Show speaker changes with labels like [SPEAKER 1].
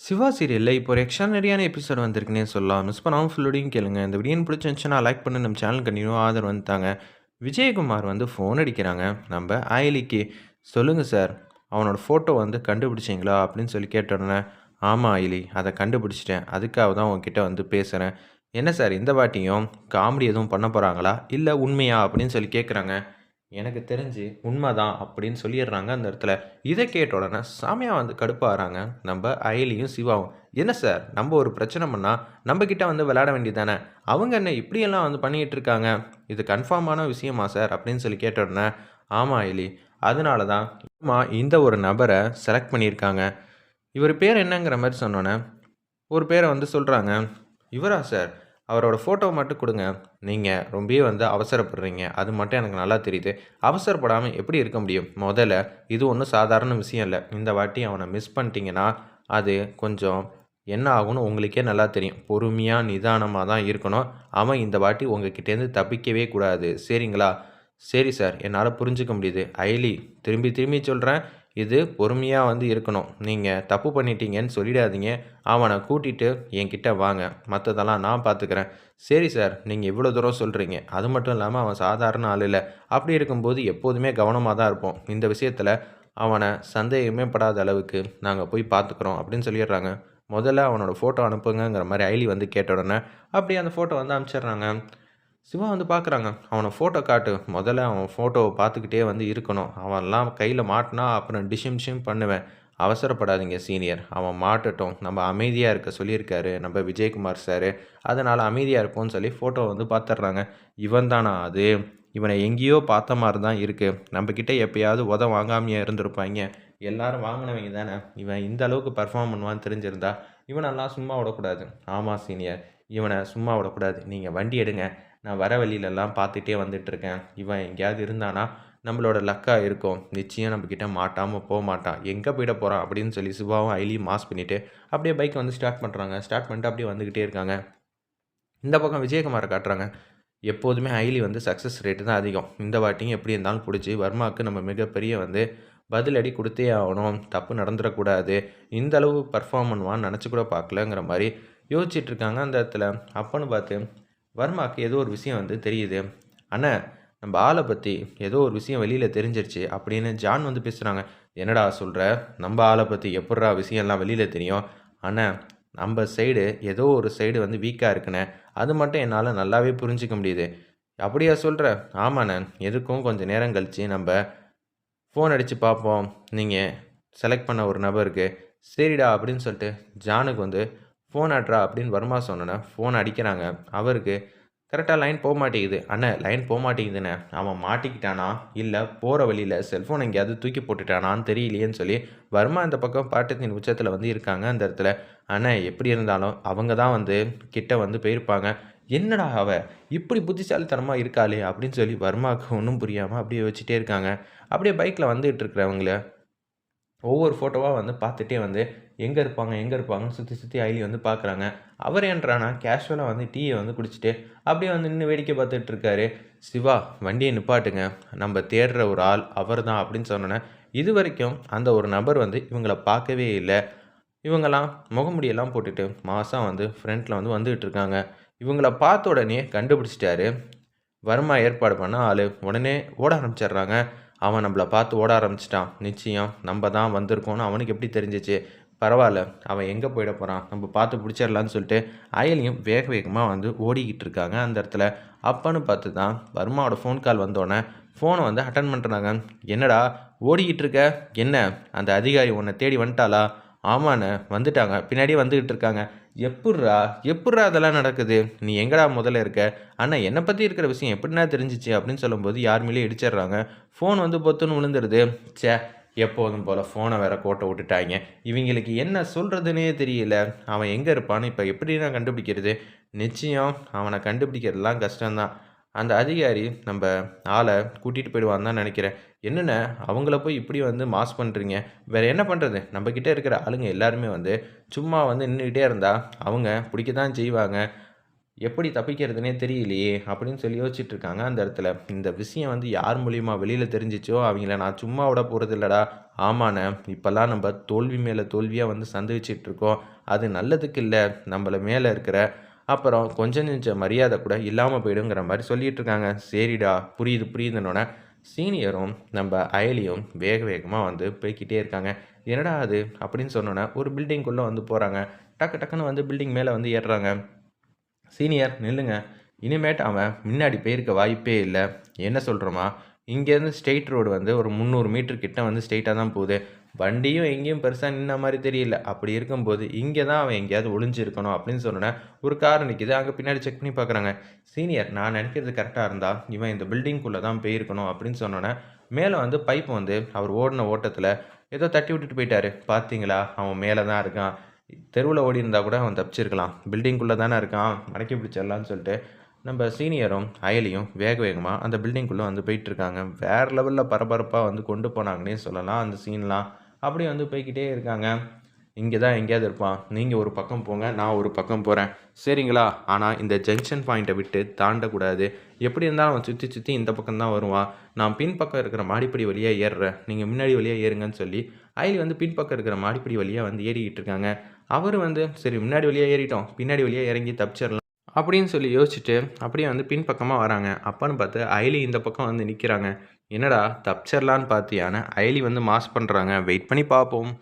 [SPEAKER 1] சிவா சீரியலில் இப்போ ஒரு எக்ஸ்ட்ரானரியான எபிசோட் வந்திருக்குன்னே சொல்லலாம். மிஸ் பண்ணாமல் ஃபுல்லோடையும் கேளுங்க. இந்த வீடியோன்னு பிடிச்சிருந்துச்சுன்னா லைக் பண்ணி நம்ம சேனல் கண்டினியூ ஆதரவு வந்துட்டாங்க. விஜயகுமார் வந்து ஃபோன் அடிக்கிறாங்க. நம்ம ஆயிலிக்கு சொல்லுங்கள் சார் அவனோட ஃபோட்டோ வந்து கண்டுபிடிச்சிங்களா அப்படின்னு சொல்லி கேட்டோடனே ஆமாம் ஆயிலி அதை கண்டுபிடிச்சிட்டேன். அதுக்காக தான் உங்ககிட்ட வந்து பேசுகிறேன் என்ன சார் இந்த வாட்டியும் காமெடி எதுவும் பண்ண போகிறாங்களா இல்லை உண்மையா? அப்படின்னு சொல்லி கேட்குறாங்க எனக்கு தெரிஞ்சு உண்மைதான் அப்படின்னு சொல்லிடுறாங்க அந்த இடத்துல. இதை கேட்ட உடனே சாமியாக வந்து கடுப்பாகிறாங்க நம்ம அயலியும் சிவாவும் என்ன சார்? நம்ம ஒரு பிரச்சனை பண்ணால் நம்ம வந்து விளையாட வேண்டியதானே அவங்க என்ன இப்படியெல்லாம் வந்து பண்ணிகிட்டு இருக்காங்க? இது கன்ஃபார்மான விஷயமா சார்? அப்படின்னு சொல்லி கேட்ட உடனே ஆமாம் அயலி அதனால தான் அம்மா இந்த ஒரு நபரை செலக்ட் பண்ணியிருக்காங்க. இவர் பேர் என்னங்கிற மாதிரி சொன்னோன்னே ஒரு பேரை வந்து சொல்கிறாங்க இவரா சார்? அவரோட ஃபோட்டோவை மட்டும் கொடுங்க. நீங்கள் ரொம்பவே வந்து அவசரப்படுறீங்க. அது மட்டும் எனக்கு நல்லா தெரியுது. அவசரப்படாமல் எப்படி இருக்க முடியும்? முதல்ல இது ஒன்றும் சாதாரண விஷயம் இல்லை. இந்த வாட்டி அவனை மிஸ் பண்ணிட்டீங்கன்னா அது கொஞ்சம் என்ன ஆகும்னு உங்களுக்கே நல்லா தெரியும். பொறுமையாக நிதானமாக தான் இருக்கணும். அவன் இந்த வாட்டி உங்ககிட்டேருந்து தப்பிக்கவே கூடாது. சரிங்களா? சரி சார் என்னால் புரிஞ்சுக்க முடியுது. ஐலி திரும்பி திரும்பி சொல்கிறேன் இது பொறுமையாக வந்து இருக்கணும். நீங்கள் தப்பு பண்ணிட்டீங்கன்னு சொல்லிடாதீங்க. அவனை கூட்டிகிட்டு என்கிட்ட வாங்க. மற்றதெல்லாம் நான் பார்த்துக்கிறேன் சரி சார் நீங்கள் இவ்வளோ தூரம் சொல்கிறீங்க அது மட்டும் இல்லாமல் அவன் சாதாரண ஆள் இல்லை. அப்படி இருக்கும்போது எப்போதுமே கவனமாக தான் இருப்போம். இந்த விஷயத்தில் அவனை சந்தேகமே படாத அளவுக்கு நாங்கள் போய் பார்த்துக்குறோம் அப்படின்னு சொல்லிடுறாங்க. முதல்ல அவனோட ஃபோட்டோ அனுப்புங்கிற மாதிரி ஐலி வந்து கேட்ட உடனே அப்படியே அந்த ஃபோட்டோ வந்து அனுப்பிச்சிடுறாங்க சிவா வந்து பார்க்குறாங்க அவனை ஃபோட்டோ காட்டு. முதல்ல அவன் ஃபோட்டோவை பார்த்துக்கிட்டே வந்து இருக்கணும். அவன்லாம் கையில் மாட்டினா அப்புறம் டிஷிம் டிஷிம் பண்ணுவேன். அவசரப்படாதீங்க சீனியர் அவன் மாட்டட்டும். நம்ம அமைதியாக இருக்க சொல்லியிருக்காரு. நம்ம விஜயகுமார் சார். அதனால் அமைதியாக இருப்போம்னு சொல்லி ஃபோட்டோ வந்து பார்த்துட்றாங்க. இவன் தானா அது? இவனை எங்கேயோ பார்த்த மாதிரி தான் இருக்குது நம்மக்கிட்ட எப்பயாவது உத வாங்காமையே இருந்திருப்பாங்க. எல்லாரும் வாங்கினவங்க தானே. இவன் இந்த அளவுக்கு பர்ஃபார்ம் பண்ணுவான்னு தெரிஞ்சிருந்தா இவனெல்லாம் சும்மா விடக்கூடாது. ஆமாம் சீனியர் இவனை சும்மா விடக்கூடாது. நீங்கள் வண்டி எடுங்க. நான் வர வழியிலெல்லாம் பார்த்துட்டே வந்துட்டுருக்கேன். இவன் எங்கேயாவது இருந்தானா நம்மளோட லக்காக இருக்கும். நிச்சயம் நம்மக்கிட்ட மாட்டாமல் போக மாட்டான் எங்கே போயிட போகிறான் அப்படின்னு சொல்லி சிவாவும் ஐலியும் மாஸ் பண்ணிவிட்டு அப்படியே பைக் வந்து ஸ்டார்ட் பண்ணுறாங்க ஸ்டார்ட் பண்ணிட்டு அப்படியே வந்துக்கிட்டே இருக்காங்க. இந்த பக்கம் விஜயகுமாரை காட்டுறாங்க. எப்போதுமே ஐலி வந்து சக்ஸஸ் ரேட்டு தான் அதிகம். இந்த வாட்டியும் எப்படி இருந்தாலும் பிடிச்சி வர்மாவுக்கு நம்ம மிகப்பெரிய வந்து பதிலடி கொடுத்தே ஆகணும். தப்பு நடந்துடக்கூடாது. இந்த அளவு பர்ஃபார்ம் பண்ணுவான்னு நினச்சி கூட பார்க்கலங்கிற மாதிரி யோசிச்சுட்ருக்காங்க அந்த இடத்துல. அப்போன்னு பார்த்து வர்மாவுக்கு ஏதோ ஒரு விஷயம் வந்து தெரியுது. அண்ணா நம்ம ஆளை பற்றி ஏதோ ஒரு விஷயம் வெளியில் தெரிஞ்சிருச்சு அப்படின்னு ஜான் வந்து பேசுகிறாங்க என்னடா சொல்கிற நம்ம ஆளை பற்றி எப்பட்றா விஷயம்லாம் வெளியில் தெரியும்? ஆனால் நம்ம சைடு ஏதோ ஒரு சைடு வந்து வீக்காக இருக்குண்ணே. அது மட்டும் என்னால் நல்லாவே புரிஞ்சிக்க முடியுது. அப்படியா சொல்கிற ஆமாண்ணே எதுக்கும் கொஞ்சம் நேரம் கழித்து நம்ம ஃபோன் அடித்து பார்ப்போம். நீங்கள் செலக்ட் பண்ண ஒரு நபருக்கு. சரிடா அப்படின்னு சொல்லிட்டு ஜானுக்கு வந்து ஃபோன் ஆட்ரா அப்படின்னு வர்மா சொன்னோன்னே ஃபோன் அடிக்கிறாங்க. அவருக்கு கரெக்டாக லைன் போக மாட்டேங்குது. அண்ணன் லைன் போக மாட்டேங்குதுண்ணே. அவன் மாட்டிக்கிட்டானா? இல்லை போகிற வழியில் செல்ஃபோன் எங்கேயாவது தூக்கி போட்டுட்டானான்னு தெரியலையேன்னு சொல்லி வர்மா இந்த பக்கம் பாட்டத்தின் உச்சத்தில் வந்து இருக்காங்க அந்த இடத்துல. அண்ணன் எப்படி இருந்தாலும் அவங்க தான் வந்து கிட்ட வந்து போயிருப்பாங்க. என்னடா அவ? இப்படி புத்திசாலித்தனமாக இருக்காளே? அப்படின்னு சொல்லி வர்மாவுக்கு ஒன்றும் புரியாமல் அப்படியே வச்சுட்டே இருக்காங்க. அப்படியே பைக்கில் வந்துகிட்டு இருக்கிறவங்கள ஒவ்வொரு ஃபோட்டோவாக வந்து பார்த்துட்டே வந்து எங்கே இருப்பாங்க எங்கே இருப்பாங்கன்னு சுற்றி சுற்றி ஐலி வந்து பார்க்குறாங்க. அவர் என்றானா கேஷுவலாக வந்து டீயை வந்து குடிச்சிட்டு அப்படியே வந்து நின்று வேடிக்கை பார்த்துட்டு இருக்காரு. சிவா வண்டியை நிப்பாட்டுங்க. நம்ம தேடுற ஒரு ஆள் அவர் தான் அப்படின்னு சொன்னோன்னே இது வரைக்கும் அந்த ஒரு நபர் வந்து இவங்கள பார்க்கவே இல்லை. இவங்கெல்லாம் முகமுடியெல்லாம் போட்டுட்டு மாதம் வந்து ஃப்ரண்ட்டில் வந்து வந்துகிட்டு இருக்காங்க. இவங்கள பார்த்த உடனே கண்டுபிடிச்சிட்டாரு. வர்மா ஏற்பாடு பண்ண ஆள். உடனே ஓட ஆரம்பிச்சிடுறாங்க. அவன் நம்மளை பார்த்து ஓட ஆரம்பிச்சிட்டான். நிச்சயம் நம்ம தான் வந்திருக்கோன்னு அவனுக்கு எப்படி தெரிஞ்சிச்சு? பரவாயில்ல அவன் எங்கே போயிட போகிறான் நம்ம பார்த்து பிடிச்சிடலான்னு சொல்லிட்டு அயலியும் வேக வேகமாக வந்து ஓடிக்கிட்டு இருக்காங்க அந்த இடத்துல. அப்பன்னு பார்த்து தான் வர்மாவோட ஃபோன் கால் வந்தோடனே ஃபோனை வந்து அட்டன் பண்ணுறாங்க என்னடா ஓடிக்கிட்டு இருக்க? என்ன? அந்த அதிகாரி உன்னை தேடி வந்துட்டாளா? ஆமாண்ணே வந்துட்டாங்க. பின்னாடியே வந்துக்கிட்டு இருக்காங்க. எப்புட்றா எப்புட்றா அதெல்லாம் நடக்குது? நீ எங்கடா முதல்ல இருக்க? ஆனால் என்னை பற்றி இருக்கிற விஷயம் எப்படின்னா தெரிஞ்சிச்சு? அப்படின்னு சொல்லும்போது யார் இடிச்சிடுறாங்க. ஃபோன் வந்து பொத்துன்னு விழுந்துருது. ச்சே எப்போதும் போல் ஃபோனை வேற கோட்டை விட்டுட்டாங்க. இவங்களுக்கு என்ன சொல்கிறதுனே தெரியல. அவன் எங்கே இருப்பான்னு இப்போ எப்படி நான் கண்டுபிடிக்கிறது? நிச்சயம் அவனை கண்டுபிடிக்கிறதுலாம் கஷ்டம்தான். அந்த அதிகாரி நம்ம ஆளை கூட்டிகிட்டு போயிடுவான்னு தான் நினைக்கிறேன். என்னென்ன? அவங்கள போய் இப்படி வந்து மாஸ் பண்ணுறீங்க வேறு என்ன பண்ணுறது நம்மக்கிட்ட இருக்கிற ஆளுங்க எல்லாருமே வந்து சும்மா வந்து நின்றுக்கிட்டே இருந்தால் அவங்க பிடிக்க தான் செய்வாங்க. எப்படி தப்பிக்கிறதுனே தெரியலையே அப்படின்னு சொல்லி யோசிச்சுட்டு இருக்காங்க அந்த இடத்துல. இந்த விஷயம் வந்து யார் மூலியமாக வெளியில் தெரிஞ்சிச்சோ அவங்கள நான் சும்மா விட போகிறது இல்லடா ஆமாண்ணே இப்போல்லாம் நம்ம தோல்வி மேலே தோல்வியாக வந்து சந்திச்சிட்டு இருக்கோம் அது நல்லதுக்கு இல்லை நம்மள மேலே இருக்கிற அப்புறம் கொஞ்சம் நெஞ்ச மரியாதை கூட இல்லாமல் போயிடுங்கிற மாதிரி சொல்லிகிட்டு இருக்காங்க சரிடா புரியுது புரியுதுன்னொன்னே சீனியரும் நம்ம அயலியும் வேக வேகமாக வந்து போய்க்கிட்டே இருக்காங்க. என்னடா அது அப்படின்னு சொன்னோன்னே ஒரு பில்டிங்குள்ளே வந்து போகிறாங்க டக்கு டக்குன்னு வந்து பில்டிங் மேலே வந்து ஏறுறாங்க. சீனியர் நில்லுங்க. இனிமேட்டு அவன் முன்னாடி போயிருக்க வாய்ப்பே இல்லை. என்ன சொல்கிறோமா இங்கேருந்து ஸ்ட்ரெயிட் ரோடு வந்து ஒரு முந்நூறு மீட்டர் கிட்ட வந்து ஸ்ட்ரெயிட்டாக தான் போகுது. வண்டியும் எங்கேயும் பெருசாக நின்ன மாதிரி தெரியல. அப்படி இருக்கும்போது இங்கே தான் அவன் எங்கேயாவது ஒளிஞ்சிருக்கணும் அப்படின்னு சொன்னோன்னே ஒரு கார் நிற்கிது அங்கே பின்னாடி செக் பண்ணி பார்க்குறாங்க. சீனியர் நான் நினைக்கிறது கரெக்டாக இருந்தால் இவன் இந்த பில்டிங்குள்ளே தான் போயிருக்கணும் அப்படின்னு சொன்னோன்னே மேலே வந்து பைப் வந்து அவர் ஓடின ஓட்டத்தில் ஏதோ தட்டி விட்டுட்டு போயிட்டாரு. பார்த்தீங்களா? அவன் மேலே தான் இருக்கான். தெருவில் ஓடி இருந்தால் கூட அவன் தப்பிச்சிருக்கலாம். பில்டிங்குள்ளே தானே இருக்கான். மடக்கி பிடிச்சிடலான்னு சொல்லிட்டு நம்ம சீனியரும் அயலியும் வேக வேகமாக அந்த பில்டிங்குள்ளே வந்து போயிட்டுருக்காங்க. வேறு லெவலில் பரபரப்பாக வந்து கொண்டு போனாங்கன்னே சொல்லலாம் அந்த சீன்லாம் அப்படியே வந்து போய்க்கிட்டே இருக்காங்க. இங்கே தான் எங்கேயாவது இருப்பான் நீங்கள் ஒரு பக்கம் போங்க நான் ஒரு பக்கம் போகிறேன் சரிங்களா? ஆனால் இந்த ஜங்ஷன் பாயிண்ட்டை விட்டு தாண்டக்கூடாது. எப்படி இருந்தாலும் அவன் சுற்றி சுற்றி இந்த பக்கம் தான் வருவான் நான் பின்பக்கம் இருக்கிற மாடிப்படி வழியாக ஏறுறேன். நீங்கள் முன்னாடி வழியாக ஏறுங்கன்னு சொல்லி அயலி வந்து பின்பக்கம் இருக்கிற மாடிப்படி வழியாக வந்து ஏறிக்கிட்டு இருக்காங்க. அவர் வந்து சரி முன்னாடி வழியாக ஏறிட்டோம். பின்னாடி வழியாக இறங்கி தப்பிச்சிடலாம். அப்படின்னு சொல்லி யோசிச்சுட்டு அப்படியே வந்து பின்பக்கமாக வராங்க. அப்பான்னு பார்த்து அயலி இந்த பக்கம் வந்து நிற்கிறாங்க என்னடா தப்பிச்சிடலான்னு பார்த்தியான அயலி வந்து மாஸ் பண்ணுறாங்க வெயிட் பண்ணி பார்ப்போம்.